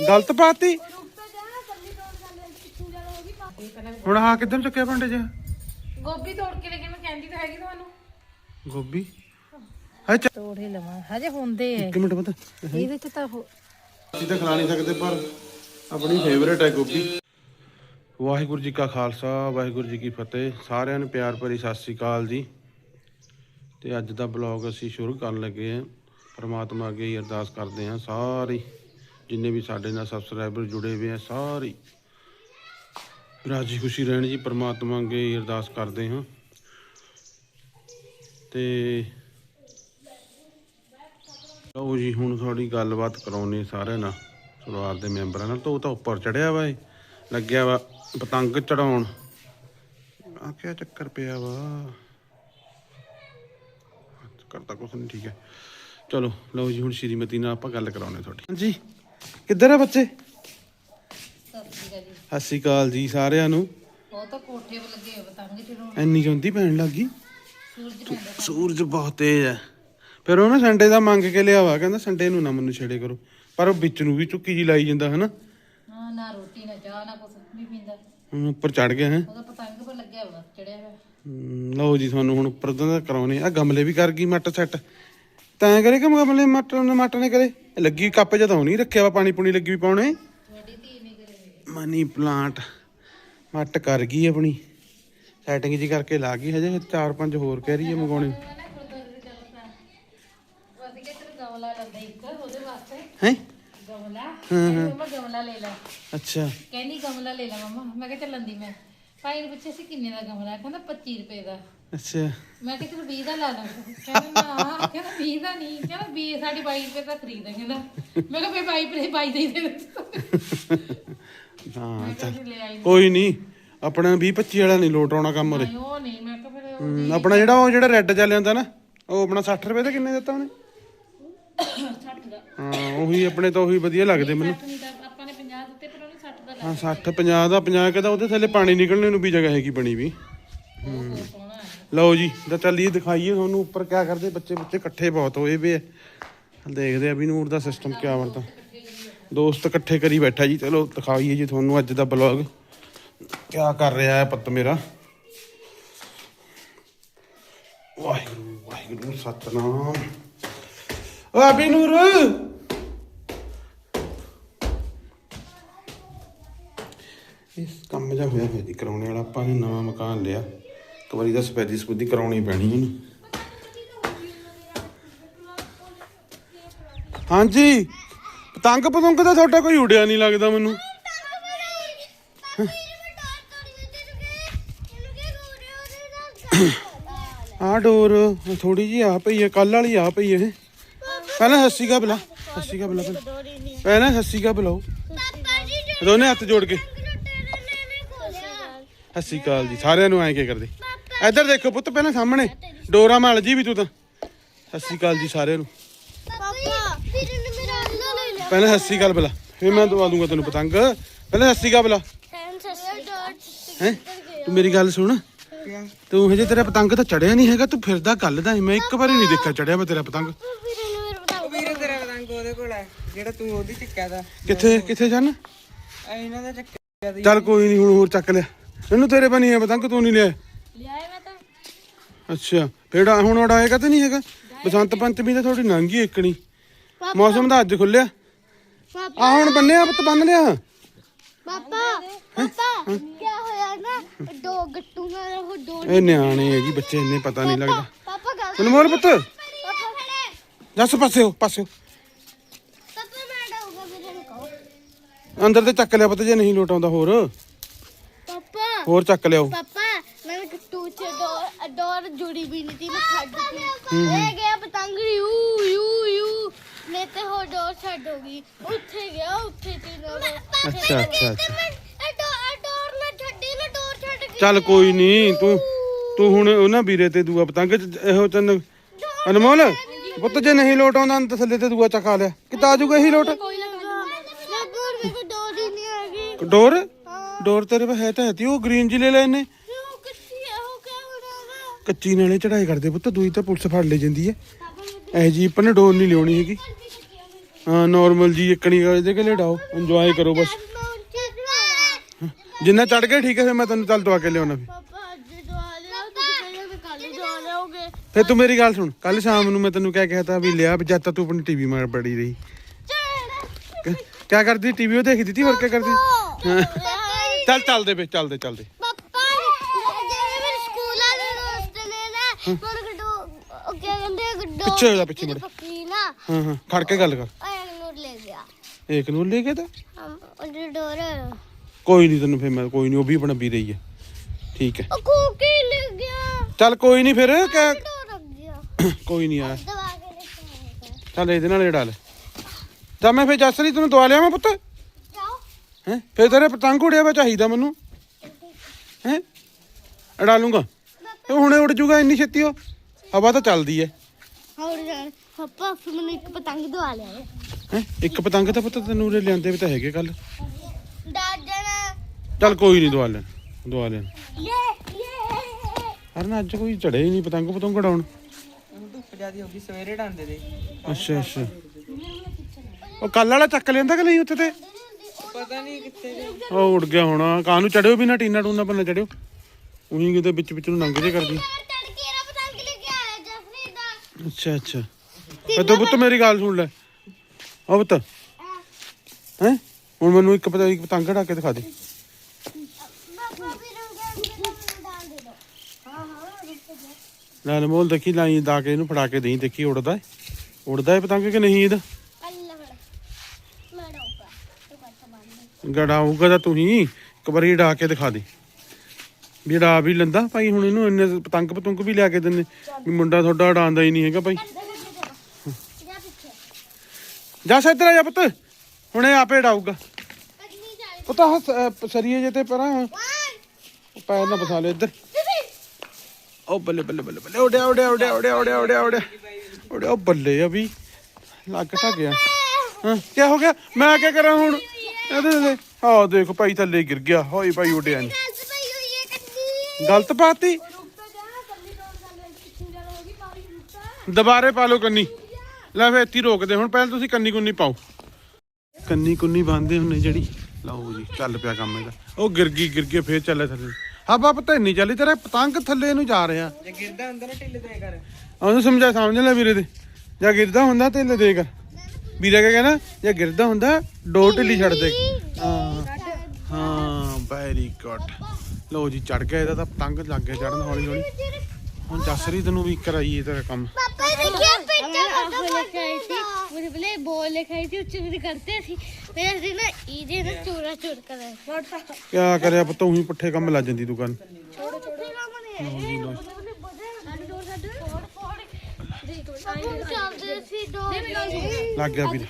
ਗਲਤ ਪਾਤੀ। ਹੋ ਹੁਣ ਆ ਕਿੱਧਰ ਚੁੱਕਿਆ ਭਾਂਡੇ 'ਚ? ਗੋਭੀ ਤੋੜ ਕੇ ਲੈ ਕੇ ਮੈਂ ਕਹਿੰਦੀ ਤਾਂ ਹੈਗੀ ਤੁਹਾਨੂੰ। ਗੋਭੀ? ਹੈ। ਚ ਤੋੜ ਹੀ ਲਵਾਂ। ਹਜੇ ਹੁੰਦੇ ਐ ਇੱਕ ਮਿੰਟ ਪਤਾ। ਇਹਦੇ ਚ ਤਾਂ ਹੋ- ਅਸੀਂ ਤਾਂ ਖਾ ਨਹੀਂ ਸਕਦੇ ਪਰ ਆਪਣੀ ਫੇਵਰੇਟ ਹੈ ਗੋਭੀ। ਵਾਹਿਗੁਰੂ ਜੀ ਕਾ ਖਾਲਸਾ ਵਾਹਿਗੁਰੂ ਜੀ ਕੀ ਫਤਿਹ। ਸਾਰਿਆਂ ਨੂੰ ਪਿਆਰ ਭਰੀ ਸਤਿ ਸ੍ਰੀ ਅਕਾਲ ਜੀ। ਤੇ ਅੱਜ ਦਾ ਬਲੌਗ ਅਸੀਂ ਸ਼ੁਰੂ ਕਰਨ ਲੱਗੇ ਹਾਂ। ਪਰਮਾਤਮਾ ਅੱਗੇ ਹੀ ਅਰਦਾਸ ਕਰਦੇ ਹਾਂ ਸਾਰੇ। ਜਿੰਨੇ ਵੀ ਸਾਡੇ ਨਾਲ ਸਬਸਕ੍ਰਾਈਬਰ ਜੁੜੇ ਹੋਏ ਆ, ਸਾਰੇ। ਰਾਜੀ ਖੁਸ਼ੀ ਰਹਿਣ ਜੀ, ਪਰਮਾਤਮਾ ਅੱਗੇ ਅਰਦਾਸ ਕਰਦੇ ਹਾਂ। ਤੇ ਲਓ ਜੀ, ਹੁਣ ਥੋੜੀ ਗੱਲਬਾਤ ਕਰਾਉਣੀ ਸਾਰਿਆਂ ਨਾਲ ਪਰਿਵਾਰ ਦੇ ਮੈਂਬਰਾਂ ਨਾਲ। ਤੋ ਤਾਂ ਉੱਪਰ ਚੜਿਆ ਵਾ ਇਹ, ਲੱਗਿਆ ਵਾ ਪਤੰਗ ਚੜਾਉਣ। ਆ ਕਿਆ ਚੱਕਰ ਪਿਆ ਵਾ। ਕਰਤਾ ਕੁਛ ਨਹੀਂ ਠੀਕ ਹੈ। ਚਲੋ, ਲਓ ਜੀ, ਹੁਣ ਸ਼੍ਰੀਮਤੀ ਨਾਲ ਆਪਾਂ ਗੱਲ ਕਰਾਉਣੇ ਤੁਹਾਡੀ। ਹਾਂਜੀ। ਕਿੱਧਰ ਆ ਬੱਚੇ? ਸਤਿ ਸ਼੍ਰੀ ਅਕਾਲ ਜੀ। ਸਾਰਿਆਂ ਨੂੰ। ਉਹ ਤਾਂ ਕੋਠੇ 'ਤੇ ਲੱਗੇ ਪਤੰਗ ਚੜਾਉਣ ਐਨੀ ਚੌਂਦੀ ਪੈਣ ਲੱਗੀ ਸੂਰਜ ਬਹੁਤ ਤੇਜ਼ ਹੈ। ਫਿਰ ਉਹ ਨਾ ਸੰਡੇ ਦਾ ਮੰਗ ਕੇ ਲਿਆ ਵਾ ਕਹਿੰਦਾ ਸੰਡੇ ਨੂੰ ਨਾ ਮੈਨੂੰ ਛੇੜੇ ਕਰੋ। ਪਰ ਉਹ ਵਿੱਚ ਨੂੰ ਵੀ ਚੁੱਕੀ ਜੀ ਲਾਈ ਜਾਂਦਾ ਹਨਾ? ਹਾਂ ਨਾ ਰੋਟੀ ਨਾ ਚਾਹ ਨਾ ਕੁਛ ਵੀ ਪੀਂਦਾ। ਹੁਣ ਉੱਪਰ ਚੜ ਗਿਆ ਹੈ? ਉਹਦਾ ਪਤੰਗ ਪਰ ਲੱਗਿਆ ਹੋਇਆ ਚੜਿਆ ਹੋਇਆ। ਹਮ, ਲਓ ਜੀ ਤੁਹਾਨੂੰ ਹੁਣ ਉੱਪਰ ਦਾ ਕਰਾਉਣੇ ਆ। ਗਮਲੇ ਵੀ ਕਰ ਗਈ ਮੱਟ ਸੈੱਟ। ਤੈਂ ਕਰੇ ਕਿ ਗਮਲੇ ਮੱਟ ਮੱਟ ਨੇ ਕਰੇ? ਲੱਗੀ ਕੱਪ ਜਦ ਨਹੀਂ ਰੱਖਿਆ ਵਾ, ਪਾਣੀ ਪੂਣੀ ਲੱਗੀ ਵੀ ਪਾਉਣੇ। ਤੁਹਾਡੀ ਧੀ ਨਹੀਂ ਕਰੇ ਮਨੀ ਪਲਾਂਟ। ਮੱਟ ਕਰ ਗਈ ਆਪਣੀ। ਸੈਟਿੰਗ ਜੀ ਕਰਕੇ ਲਾ ਗਈ, ਹਜੇ ਚਾਰ ਪੰਜ ਹੋਰ ਕਹਿ ਰਹੀ ਹੈ ਮੰਗਾਉਣੇ। ਮੈਂ ਨਾ ਗੁਰਦੁਆਰੇ ਦੀ ਗੱਲ ਕਰਾਂ ਅਸੀਂ ਕਿਤੇ ਗਮਲਾ ਲੈਂਦਾ ਇੱਕ ਉਹਦੇ ਵਾਸਤੇ ਹੈ। ਗਮਲਾ ਕਹਿੰਦੀ ਮੰਮਾ ਗਮਲਾ ਲੈ ਲੈ ਅੱਛਾ। ਕਹਿੰਦੀ ਗਮਲਾ ਲੈ ਲੈ ਮੰਮਾ। ਮੈਂ ਕਿਹਾ ਚੱਲਣ ਦੀ ਮੈਂ। ਭਾਈ ਨੂੰ ਪੁੱਛਿਆ ਸੀ ਕਿੰਨੇ ਦਾ ਗਮਲਾ ਕਹਿੰਦਾ 25 ਰੁਪਏ ਦਾ। ਅੱਛਾ। ਮੈਂ ਕਿਹਾ ਚਲੋ 20 ਦਾ ਲਾ ਲਾ। ਕਹਿੰਦਾ ਨਾ ਕਹਿੰਦਾ 20 ਦਾ ਨਹੀਂ। ਕਹਿੰਦਾ 20 ਸਾਡੀ 22 ਰੁਪਏ ਦਾ ਖਰੀਦ ਕਹਿੰਦਾ। ਮੈਂ ਕਿਹਾ ਫੇ 22 ਰੁਪਏ 22 ਦੇ ਦੇ ਹਾਂ ਮੈਂ ਕਿਹਾ ਜੀ ਲੈ ਆਈ। ਕੋਈ ਨਹੀਂ ਆਪਣਾ 20 25 ਵਾਲਾ ਨਹੀਂ ਲੋਟ ਆਉਣਾ ਕੰਮ ਉਰੇ। ਨਹੀਂ ਉਹ ਨਹੀਂ ਮੈਂ ਕਿਹਾ ਫਿਰ ਉਹ ਹਮ, ਆਪਣਾ ਜਿਹੜਾ ਉਹ ਜਿਹੜਾ ਰੈੱਡ ਚੱਲ ਜਾਂਦਾ ਨਾ ਉਹ ਆਪਣਾ 60 ਰੁਪਏ ਦਾ ਕਿੰਨੇ ਦਿੱਤਾ ਉਹਨੇ? 60 ਦਾ। ਹਾਂ ਉਹੀ ਆਪਣੇ ਤਾਂ ਉਹੀ ਵਧੀਆ ਲੱਗਦੇ ਮੈਨੂੰ। 60 ਨਹੀਂ ਤਾਂ ਆਪਾਂ ਨੇ 50 ਦਿੱਤੇ ਪਰ ਉਹਨੇ 60 ਦਾ ਲਾ ਹਾਂ 60 50 ਦਾ 50 ਕਹਿੰਦਾ ਉਹਦੇ ਥੱਲੇ ਪਾਣੀ ਨਿਕਲਣੇ ਨੂੰ ਵੀ ਜਗ੍ਹਾ ਹੈਗੀ ਬਣੀ ਵੀ। ਹੈ। ਲਓ ਜੀ ਤਾਂ ਚੱਲੀਏ, ਦਿਖਾਈਏ ਤੁਹਾਨੂੰ ਉੱਪਰ ਕਿਆ ਕਰਦੇ, ਬੱਚੇ ਬੱਚੇ ਇਕੱਠੇ ਬਹੁਤ ਹੋਏ ਵੇ ਦੇਖਦੇ ਆ ਵੀ ਨੂਰ ਦਾ ਸਿਸਟਮ ਕਿਆ ਵਰਤਾ ਦੋਸਤ ਇਕੱਠੇ ਕਰੀ ਬੈਠਾ ਜੀ, ਚਲੋ ਦਿਖਾਈਏ ਜੀ ਤੁਹਾਨੂੰ ਅੱਜ ਦਾ ਬਲੌਗ ਕਿਆ ਕਰ ਰਿਹਾ ਹੈ ਪੁੱਤ ਮੇਰਾ? ਵਾਹਿਗੁਰੂ ਵਾਹਿਗੁਰੂ, ਸਤਨਾਮ। ਓ ਅਬੀ ਨੂਰ। ਇਸ ਕੰਮ ਜਿਹਾ ਹੋਇਆ ਹੋਇਆ ਜੀ, ਕਰਾਉਣੇ ਵਾਲਾ ਆਪਾਂ ਨੇ ਨਵਾਂ ਮਕਾਨ ਲਿਆ। ਇੱਕ ਵਾਰੀ ਤਾਂ ਸਪੈਦੀ ਸਪੂਦੀ ਕਰਾਉਣੀ ਪੈਣੀ ਇਹਨੂੰ ਹਾਂਜੀ। ਪਤੰਗ ਪਤੰਗ ਤਾਂ ਤੁਹਾਡਾ ਕੋਈ ਉੜਿਆ ਨਹੀਂ ਲੱਗਦਾ ਮੈਨੂੰ। ਆਹ ਡੋਰ ਥੋੜੀ ਜੀ ਆ ਪਈ ਹੈ ਕੱਲ ਵਾਲੀ ਆ ਪਈ ਹੈ। ਪਹਿਲਾਂ ਸੱਸੀ ਕਾ ਬੁਲਾ ਹੱਸੀ ਕਾ ਬੁਲਾ ਪਹਿਲਾਂ ਪਹਿਲਾਂ ਹੱਸੀ ਕਾ ਬੁਲਾਓ। ਦੋਨੇ ਹੱਥ ਜੋੜ ਕੇ। ਸਤਿ ਸ਼੍ਰੀ ਅਕਾਲ ਜੀ, ਸਾਰਿਆਂ ਨੂੰ ਐਂ ਕੀ ਕਰਦੇ? ਇੱਧਰ ਦੇਖੋ ਪੁੱਤ ਪਹਿਲਾਂ ਸਾਹਮਣੇ। ਡੋਰਾ ਮਲ ਜੀ ਵੀ ਤੂੰ ਤਾਂ। ਸਤਿ ਸ਼੍ਰੀ ਅਕਾਲ ਜੀ ਸਾਰਿਆਂ ਨੂੰ। ਪਹਿਲਾਂ ਸਤਿ ਸ਼੍ਰੀ ਅਕਾਲ ਬੁਲਾ ਫਿਰ ਮੈਂ ਦਵਾ ਦੂੰਗਾ ਤੈਨੂੰ ਪਤੰਗ। ਪਹਿਲਾਂ ਸਤਿ ਸ਼੍ਰੀ ਅਕਾਲ ਬੁਲਾ ਹੈ? ਤੂੰ ਮੇਰੀ ਗੱਲ ਸੁਣ। ਤੂੰ ਹਜੇ ਤੇਰਾ ਪਤੰਗ ਤਾਂ ਚੜਿਆ ਨਹੀਂ ਹੈਗਾ ਤੂੰ ਫਿਰਦਾ ਕੱਲ ਦਾ ਮੈਂ ਇੱਕ ਵਾਰੀ ਨਹੀਂ ਦੇਖਿਆ ਚੜਿਆ ਮੈਂ ਤੇਰਾ ਪਤੰਗ। ਉਹ ਵੀਰੇ ਤੇਰਾ ਪਤੰਗ ਉਹਦੇ ਕੋਲ ਹੈ ਜਿਹੜਾ ਤੂੰ ਉਹਦੀ ਚੱਕਿਆ ਦਾ। ਕਿੱਥੇ ਕਿੱਥੇ ਜਾਣਾ? ਐ ਇਹਨਾਂ ਦਾ ਚੱਕਿਆ ਦਾ ਚੱਲ ਕੋਈ ਨਹੀਂ ਹੁਣ ਹੋਰ ਚੱਕ ਲਿਆ। ਇਹਨੂੰ ਤੇਰੇ ਬਣੀ ਹੈ ਪਤੰਗ ਤੂੰ ਨਹੀਂ ਲਿਆ। ਅੱਛਾ। ਆ- ਹੁਣ ਉਡਾਏਗਾ ਤਾਂ ਨਹੀਂ ਹੈਗਾ? ਬਸੰਤ ਪੰਚਮੀ ਤਾਂ ਥੋੜੀ ਲੰਘੀ ਇੱਕਣੀ ਮੌਸਮ ਦਾ ਅੱਜ ਖੁੱਲਿਆ ਆ ਹੁਣ ਬੰਨਿਆ ਪੁੱਤ ਬੰਨ ਲਿਆ। ਪਾਪਾ ਪਾਪਾ ਕੀ ਹੋਇਆ ਨਾ? ਦੋ ਗੱਟੂ ਨਾਲ ਉਹ ਦੋ ਇਹ ਨਿਆਣੇ ਹੈ ਜੀ ਬੱਚੇ ਇੰਨੇ ਪਤਾ ਨਹੀਂ ਲੱਗਦਾ। ਪਾਪਾ ਗੱਲ ਅਨਮੋਲ ਪੁੱਤ। ਜੱਸ ਪਾਸਿਓ ਪਾਸਿਓ। ਪਾਪਾ ਮੈਂ ਡਾਊਗਾ ਵੀਰੇ ਨੂੰ ਕਹੋ। ਅੰਦਰ ਤੇ ਚੱਕ ਲਿਆ ਪੁੱਤ ਜੇ ਨਹੀਂ ਲੋਟ ਆਉਂਦਾ ਹੋਰ। ਪਾਪਾ। ਹੋਰ ਚੱਕ ਲਿਆਓ। ਪਾਪਾ ਮੈਂ ਗੱਟੂ ਚ ਡੋਰ ਡੋਰ ਜੁੜੀ ਵੀ ਨਹੀਂ ਸੀ ਮੈਂ ਛੱਡ ਦਿੱਤੀ ਲੈ ਗਿਆ ਪਤੰਗ ਯੂ ਯੂ ਯੂ। ਮੈਂ ਤੇ ਹੋ ਡੋਰ ਛੱਡ ਹੋ ਗਈ। ਉੱਥੇ ਗਿਆ ਉੱਥੇ ਤੇ ਡੋਰ। ਅੱਛਾ ਅੱਛਾ ਅੱਛਾ। ਡੋਰ ਨਾ ਛੱਡੀ ਨਾ ਡੋਰ ਛੱਡ ਗਈ ਚੱਲ ਕੋਈ ਨਹੀਂ ਤੂੰ ਤੂੰ ਹੁਣ ਉਹਨਾਂ ਵੀਰੇ ਤੇ ਦੂਆ ਪਤੰਗ ਚ ਇਹੋ ਤੈਨੂੰ ਅਨਮੋਲ ਪੁੱਤ ਜੇ ਨਹੀਂ ਲੋਟ ਆਉਂਦਾ ਤਾਂ ਥੱਲੇ ਤੇ ਦੂਆ ਚੱਕਾ ਲਿਆ। ਕਿਤਾ ਆ ਇਹੀ ਲੋਟ? ਕੋਈ ਨਾ ਨਾ। ਡੋਰ ਮੇਰੇ ਕੋਲ ਡੋਰ ਤੇਰੇ ਪਾ ਹੈ ਤਾਂ ਹੈ ਤੀ ਉਹ ਗ੍ਰੀਨ ਜੀ ਲੈ ਲੈ ਇਹਨੇ ਉਹ ਕਿੱਥੇ ਹੈ ਉਹ ਕਿਆ ਹੋ ਰਿਹਾ ਕੱਚੀ ਨਾਲੇ ਚੜਾਈ ਕਰਦੇ ਪੁੱਤ, ਦੂਈ ਤਾਂ ਪੁਲਿਸ ਫੜ ਲੈ ਜਾਂਦੀ ਹੈ। ਇਹ ਜੀ ਆਪਾਂ ਨੇ ਡੋਰ ਨਹੀਂ ਲਿਆਉਣੀ ਹੈਗੀ। ਹਾਂ ਨਾਰਮਲ ਜੀ ਇੱਕਣੀ ਇਹਦੇ ਕੇ ਲੜਾਓ ਇੰਜੋਏ ਕਰੋ ਬਸ। ਜਿੰਨਾ ਚੜ ਗਏ ਠੀਕ ਹੈ, ਫਿਰ ਮੈਂ ਤੈਨੂੰ ਚੱਲ ਦਵਾ ਕੇ ਲਿਆਉਣਾ। ਫਿਰ ਫਿਰ ਤੂੰ ਮੇਰੀ ਗੱਲ ਸੁਣ ਕੱਲ ਸ਼ਾਮ ਨੂੰ ਮੈਂ ਤੈਨੂੰ ਕਿਆ ਕਹਿ ਤਾ ਵੀ ਲਿਆ ਜਦ ਤੱਕ ਤੂੰ ਆਪਣੀ ਟੀਵੀ ਮਾਰ ਬੜੀ ਰਹੀ। ਕਿਆ ਕਰਦੀ, ਟੀਵੀ ਉਹ ਦੇਖਦੀ ਤੀ, ਹੋਰ ਕਿਆ ਕਰਦੀ? ਚੱਲ ਚੱਲਦੇ ਵੇ ਚੱਲਦੇ ਚੱਲਦੇ ਪਾਪਾ ਜਿਹੜੇ ਮੇਰੇ ਸਕੂਲ ਵਾਲੇ ਦੋਸਤ ਨੇ ਨਾ ਮੇਰੇ ਗੱਡੋ ਉਹ ਕੀ ਕਹਿੰਦੇ ਆ, ਗੱਡੋ ਪਿੱਛੇ ਹੋ ਜਾ, ਪਿੱਛੇ ਮੁੜ। ਪੱਕੀ ਨਾ ਹਾਂ ਹਾਂ ਖੜ ਕੇ ਗੱਲ ਕਰ। ਉਹ ਨੂੰ ਲੈ ਗਿਆ। ਏਕ ਨੂੰ ਲੈ ਕੇ ਤਾਂ? ਹਮ ਡੋਰ ਕੋਈ ਨਹੀਂ ਤੈਨੂੰ ਫਿਰ ਮੈਂ ਕੋਈ ਨਹੀਂ ਉਹ ਵੀ ਆਪਣਾ ਵੀ ਰਹੀ ਹੈ ਠੀਕ ਹੈ। ਉਹ ਕੋਕੀ ਲੈ ਗਿਆ। ਚੱਲ ਕੋਈ ਨਹੀਂ ਫਿਰ ਕਿਆ ਡੋਰ ਰੱਖ ਗਿਆ। ਕੋਈ ਨਹੀਂ ਆ। ਦਵਾ ਕੇ ਲੈ ਕੇ ਆਇਆ ਚੱਲ ਇਹਦੇ ਨਾਲ ਲੜਾ ਲੈ। ਤਾਂ ਮੈਂ ਫਿਰ ਜਸਰੀ ਤੈਨੂੰ ਦਵਾ ਲਿਆ ਮੈਂ ਪੁੱਤ? ਜਾਓ ਹੈ? ਫਿਰ ਤੇਰੇ ਪਤੰਗ ਉੜਿਆ ਵਾ ਚਾਹੀਦਾ ਮੈਨੂੰ? ਹੈ? ਉਡਾ ਲੂੰਗਾ। ਇਹ ਹੁਣੇ ਉੜ ਜੂਗਾ ਇੰਨੀ ਛੇਤੀ ਉਹ। ਹਵਾ ਤਾਂ ਚੱਲਦੀ ਹੈ ਹੋਰ ਪਾਪਾ ਫਿਰ ਮੈਨੂੰ ਇੱਕ ਪਤੰਗ ਦਵਾ ਲਿਆ ਹੈ? ਇੱਕ ਪਤੰਗ ਤਾਂ ਪੁੱਤ ਤੈਨੂੰ ਉਰੇ ਲਿਆਂਦੇ ਵੀ ਤਾਂ ਹੈਗੇ ਕੱਲ ਦਾਦਣ ਚੱਲ ਕੋਈ ਨਹੀਂ ਦਵਾ ਲੈਣ ਦਵਾ ਲੈਣ। ਇਹ ਇਹ ਅਰੇ ਨਾ ਅੱਜ ਕੋਈ ਚੜੇ ਹੀ ਨਹੀਂ ਪਤੰਗ ਪਤੰਗ ਉਡਾਉਣ ਹੁਣ ਧੁੱਪ ਜਿਆਦੀ ਹੋ ਗਈ ਸਵੇਰੇ ਡਾਂਦੇ ਦੇ ਅੱਛਾ ਅੱਛਾ। ਉਹ ਕੱਲ ਵਾਲਾ ਚੱਕ ਲੈਂਦਾ ਕਿ ਨਹੀਂ ਉੱਥੇ ਤੇ? ਪਤਾ ਨਹੀਂ ਕਿੱਥੇ ਉਹ ਉੜ ਗਿਆ ਹੋਣਾ। ਕਾਹਨੂੰ ਚੜਿਓ ਵੀ ਨਾ ਟੀਨਾ ਟੂਨਾ ਬੰਨਾ ਚੜਿਓ ਉਹੀ ਕਿਤੇ ਵਿੱਚ ਵਿੱਚ ਨੂੰ ਜੇ ਕਰਦੀ। ਤੜਕੇ ਰਾ ਪਤੰਗ ਲੈ ਕੇ ਆਇਆ ਜਸਰੀ ਦਾ। ਅੱਛਾ ਅੱਛਾ। ਇਹ ਤਾਂ ਪੁੱਤ ਮੇਰੀ ਗੱਲ ਸੁਣ ਲੈ। ਆ ਪੁੱਤ। ਹੈ? ਹੁਣ ਮੈਨੂੰ ਇੱਕ ਪਤਾ ਇੱਕ ਪਤੰਗ ਢਾ ਕੇ ਦਿਖਾ ਦੇ। ਪਾਪਾ ਵੀ ਰੰਗੇ ਰੰਗੇ ਡਾਲ ਦੇ ਦੋ। ਹਾਂ ਹਾਂ ਰੁਕ ਜਾ ਨਾਲ ਮੋਲ ਦੇਖੀ ਲਾਈ ਦਾ ਕੇ ਇਹਨੂੰ ਫੜਾ ਕੇ ਦੇਈ ਦੇਖੀ ਉੜਦਾ ਹੈ। ਉੜਦਾ ਹੈ ਪਤੰਗ ਕਿ ਨਹੀਂ ਇਹਦਾ? ਅੱਲਾ ਤੂੰ ਕੱਟ ਗੜਾਊਗਾ ਤਾਂ ਤੂੰ ਹੀ। ਇੱਕ ਵਾਰੀ ਡਾ ਕੇ ਦਿਖਾ ਦੇ। ਵੀ ਡਾ ਵੀ ਲੈਂਦਾ, ਭਾਈ ਹੁਣ ਇਹਨੂੰ ਇੰਨੇ ਪਤੰਗ ਪਤੰਗ ਵੀ ਲਿਆ ਕੇ ਦਿੰਨੇ ਵੀ ਮੁੰਡਾ ਤੁਹਾਡਾ ਉਡਾਉਂਦਾ ਹੀ ਨਹੀਂ ਹੈਗਾ ਭਾਈ। ਜਾ ਪਿੱਛੇ ਜਾ ਪੁੱਤ। ਹੁਣ ਇਹ ਆਪੇ ਡਾਊਗਾ ਪੁੱਤ ਸਰੀਏ ਜੇ ਤੇ ਪਰਾਂ ਵਨ ਪੈਰ ਨਾ ਫਸਾ ਲੈ ਇੱਧਰ। ਉਹ ਬੱਲੇ ਬੱਲੇ ਬੱਲੇ ਬੱਲੇ ਉੜਿਆ ਉੜਿਆ ਉੜਿਆ ਉੜਿਆ ਉੜਿਆ ਉੜਿਆ ਉੜਿਆ ਉੜਿਆ ਉਹ ਬੱਲੇ ਆ ਵੀ। ਲੱਗ ਟਾ ਗਿਆ। ਹਾਂ ਕੀ ਹੋ ਗਿਆ? ਮੈਂ ਕੀ ਕਰਾਂ ਹੁਣ? ਇਹਦੇ ਦੇ ਆਹ ਦੇਖੋ, ਭਾਈ ਥੱਲੇ ਗਿਰ ਗਿਆ। ਹੋਈ ਭਾਈ ਉੜਿਆ ਨਹੀਂ ਗਲਤ ਪਈ ਹੋਈ ਹੈ ਕੱਢੀ ਗਲਤ ਪਾਤੀ। ਡੋਰ ਦੁਬਾਰੇ ਪਾ ਲਓ ਕੰਨੀ। ਲੈ ਫੇ ਇੱਥੇ ਰੋਕਦੇ ਹੁਣ ਪਹਿਲਾਂ ਤੁਸੀਂ ਕੰਨੀ ਕੁੰਨੀ ਪਾਓ। ਕੰਨੀ ਕੁੰਨੀ ਬੰਨਦੇ ਹੁੰਨੇ ਜਿਹੜੀ। ਲਓ ਜੀ ਚੱਲ ਪਿਆ ਕੰਮ ਇਹਦਾ। ਉਹ ਗਿਰ ਗਈ ਗਿਰ ਗਈ ਫੇਰ ਚੱਲੇ ਥੱਲੇ। ਹਾਂ ਬਾਪ ਤਾਂ ਨਹੀਂ ਚੱਲੀ ਤੇਰਾ ਪਤੰਗ ਥੱਲੇ ਨੂੰ ਜਾ ਰਿਹਾ। ਜੇ ਗਿਰਦਾ ਹੁੰਦਾ ਨਾ ਢਿੱਲੇ ਤੇ ਕਰ। ਉਹਨੂੰ ਸਮਝਾ ਸਮਝ ਲੈ ਵੀਰੇ ਦੇ ਜਾਂ ਗਿਰਦਾ ਹੁੰਦਾ ਤੇ ਲੈ ਦੇ ਕਰ। ਵੀਰੇ ਕਹ ਕਹਿੰਦਾ ਜੇ ਗਿਰਦਾ ਹੁੰਦਾ ਦੋ ਢਿੱਲੀ ਛੱਡ ਦੇ। ਹਾਂ। ਹਾਂ ਵੈਰੀ ਗੁੱਡ ਲਓ ਜੀ ਚੜ ਗਿਆ ਇਹਦਾ ਤਾਂ ਪਤੰਗ ਲੱਗ ਗਿਆ ਚੜਨ ਹੌਲੀ ਹੌਲੀ ਹੁਣ ਜਸਰੀ ਤੈਨੂੰ ਵੀ ਕਰਾਈਏ ਤੇਰਾ ਕੰਮ पापा देखिए पिट्टा आहो लेके आई थी मुझे बोले बॉल लेके आई थी उच्च करते थी मेरे से ना इधे ना चूरा चूर कर छोटा ਕਿਆ ਕਰਿਆ ਪੁੱਤ ਉਹੀ ਪੁੱਠੇ ਕੰਮ ਲੱਜ ਜਾਂਦੀ ਤੂੰ ਕਰਨ छोटा छोटा मने ਲੱਗ ਗਿਆ ਵੀਰੇ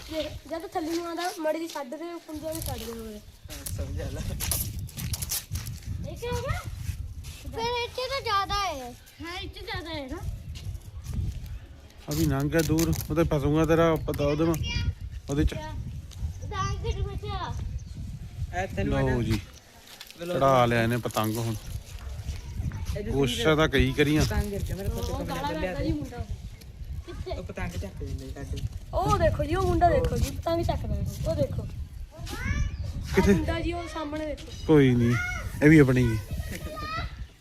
ਜਦ ਥੱਲੇ ਨੂੰ ਆਂਦਾ ਮੜੀ ਦੀ ਛੱਡ ਦੇ ਪੁੰਜਾ ਵੀ ਛੱਡ ਦੇ ਹੋਰ ਸਮਝ ਆ ਲੈ ਇਹ ਕੀ ਹੋ ਗਿਆ ਫਿਰ ਇੱਥੇ ਤਾਂ ਜ਼ਿਆਦਾ ਹੈ। ਹਾਂ ਇੱਥੇ ਜ਼ਿਆਦਾ ਹੈ ਨਾ ਅਭੀ ਨੰਗਾ ਦੂਰ ਉਹਦੇ ਫਸੂਗਾ ਤੇਰਾ ਪਤਾ ਉਹਦੇ ਮੈਂ ਉਹਦੇ ਚ ਐ ਤੈਨੂੰ ਲਓ ਜੀ। ਚੜਾ ਲਿਆ ਇਹਨੇ ਪਤੰਗ ਹੁਣ। ਕੋਸ਼ਿਸ਼ਾਂ ਤਾਂ ਕਈ ਕਰੀਆਂ। ਪਤੰਗ ਗਿਰ ਗਿਆ ਮੇਰੇ ਕੋਲ ਕਮਲਾ ਬੱਲਿਆ ਤੇ। ਕਿੱਥੇ ਉਹ। ਪਤੰਗ ਚੱਕ ਦਿੰਦੇ ਉਹ ਦੇਖੋ ਜੀ ਉਹ ਮੁੰਡਾ ਦੇਖੋ ਜੀ ਪਤੰਗ ਚੱਕਦਾ ਹੈ ਉਹ ਦੇਖੋ। ਕਿੱਥੇ? ਮੁੰਡਾ ਜੀ ਉਹ ਸਾਹਮਣੇ ਦੇਖੋ। ਕੋਈ ਨਹੀਂ ਇਹ ਵੀ ਆਪਣੀ ਹੀ।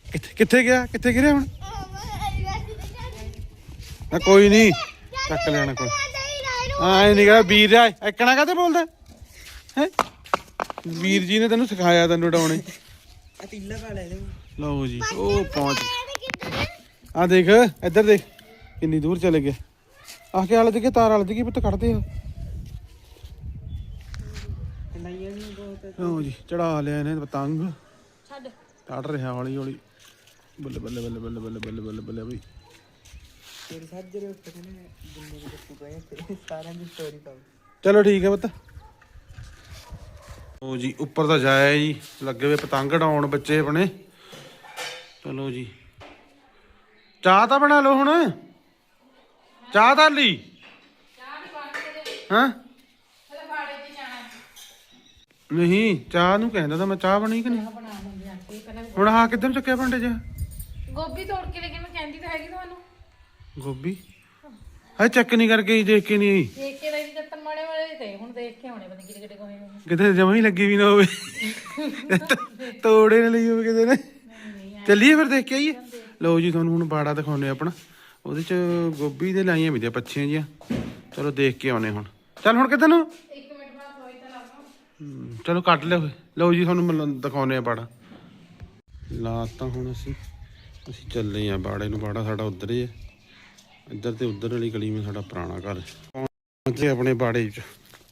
ਕਿੱਥੇ ਕਿੱਥੇ ਗਿਆ? ਕਿੱਥੇ ਗਿਰਿਆ ਹੁਣ? ਨਾ ਕੋਈ ਨਹੀਂ ਚੱਕ ਲੈਣਾ ਕੋਈ ਹਾਂ ਇਹ ਨਿਕਾ ਵੀਰ ਆ ਇੱਕਣਾ ਕਾਤੇ ਬੋਲਦਾ? ਹੈ? ਵੀਰ ਜੀ ਨੇ ਤੈਨੂੰ ਸਿਖਾਇਆ ਤੈਨੂੰ ਉਡਾਉਣੇ ਆ ਤੀਲਾ ਪਾ ਲੈ ਲਓ ਜੀ ਉਹ ਪਹੁੰਚ ਆ ਦੇਖ ਇੱਧਰ ਦੇਖ ਕਿੰਨੀ ਦੂਰ ਚਲੇ ਗਿਆ ਆਹ ਕੇ ਹਾਲਤ ਕਿ ਤਾਰ ਹਾਲਤ ਕੀ ਪੁੱਤ ਕੱਢਦੇ ਆ ਨਹੀਂ ਨਹੀਂ ਬਹੁਤ ਲਓ ਜੀ ਚੜਾ ਲਿਆ ਇਹਨੇ ਪਤੰਗ। ਛੱਡ। ਕੱਢ ਰਿਹਾ ਹੌਲੀ ਹੌਲੀ। ਬੱਲੇ ਬੱਲੇ ਬੱਲੇ ਬੱਲੇ ਬੱਲੇ ਬੱਲੇ ਬੱਲੇ ਬੱਲੇ ਬਈ। ਤੇਰੇ ਸਾਜਰੇ ਉੱਤੇ ਨੇ ਜਿੰਨੇ ਵੀ ਦੱਸੂ ਪਏ ਤੇ ਸਾਰਿਆਂ ਦੀ ਸਟੋਰੀ ਪਾਓ ਚਲੋ ਠੀਕ ਹੈ ਪੁੱਤ। ਉਹ ਜੀ ਉੱਪਰ ਤਾਂ ਜਾਇਆ ਜੀ ਲੱਗੇ ਵੇ ਪਤੰਗ ਉਡਾਉਣ ਬੱਚੇ ਆਪਣੇ। ਚਲੋ ਜੀ। ਚਾਹ ਤਾਂ ਬਣਾ ਲਓ ਹੁਣ। ਚਾਹ ਤਾਂ ਲਈ ਹਾਂ? ਨਹੀਂ ਚਾਹ ਨੂੰ ਕਹਿੰਦਾ ਤਾਂ ਮੈਂ ਚਾਹ ਬਣੀ ਕਿ ਨਹੀਂ? ਬਣਾ ਲੈਂਦੇ ਆ ਪਹਿਲਾਂ ਹੁਣ ਕਿੱਧਰ ਚੱਕਿਆ ਭਾਂਡੇ 'ਚ ਗੋਭੀ ਤੋੜ ਕੇ ਲੈ ਕੇ ਮੈਂ ਕਹਿੰਦੀ ਤਾਂ ਹੈਗੀ ਤੁਹਾਨੂੰ। ਗੋਭੀ? ਹਾਂ ਚੈੱਕ ਨਹੀਂ ਕਰਕੇ ਹੀ ਦੇਖ ਕੇ ਨਹੀਂ ਆਈ। ਦੇਖ ਕੇ ਲਈ ਜੱਟ ਮਾੜੇ ਵਾਲੇ ਤੇ ਹੁਣ ਦੇਖ ਕੇ ਆਉਣੇ ਪਤਾ ਕਿਹੜੇ ਕਿਹੜੇ ਕੋਹੇ ਹੋਏ ਕਿਤੇ ਜਮਾ ਹੀ ਲੱਗੀ ਵੀ ਨਾ ਹੋਵੇ। ਤੋੜੇ ਨਾ ਲਈ ਹੋਵੇ ਕਿਤੇ ਨੇ। ਚੱਲੀਏ ਫਿਰ ਦੇਖ ਕੇ ਆਈਏ। ਲਓ ਜੀ ਤੁਹਾਨੂੰ ਹੁਣ ਬਾੜਾ ਦਿਖਾਉਨੇ ਆਪਣਾ। ਉਹਦੇ ਚ ਗੋਭੀ ਦੇ ਲਾਈਆਂ ਵੀ ਦੀਆਂ ਪੱਛੀਆਂ ਜੀਆਂ ਚਲੋ ਦੇਖ ਕੇ ਆਉਨੇ ਹੁਣ। ਚੱਲ ਹੁਣ ਕਿੱਧਰ ਨੂੰ ਇੱਕ ਮਿੰਟ ਬਾਅਦ ਹੋਈ ਤਾਂ ਲਾਵਾਂ ਹਮ, ਚਲੋ ਕੱਟ ਲਿਓ ਲਓ ਜੀ ਤੁਹਾਨੂੰ ਮਿਲਣ ਦਿਖਾਉਨੇ ਆ ਬਾੜਾ। ਲਾਤਾ ਹੁਣ ਅਸੀਂ ਅਸੀਂ ਚੱਲੇ ਆ ਬਾੜੇ ਨੂੰ। ਬਾੜਾ ਸਾਡਾ ਉੱਧਰ ਹੀ ਹੈ। ਇੱਧਰ ਤੇ ਉਧਰ ਵਾਲੀ ਗਲੀ ਵਿੱਚ ਸਾਡਾ ਪੁਰਾਣਾ ਘਰ ਹੈ। ਪਹੁੰਚੇ ਆਪਣੇ ਬਾੜੇ 'ਚ।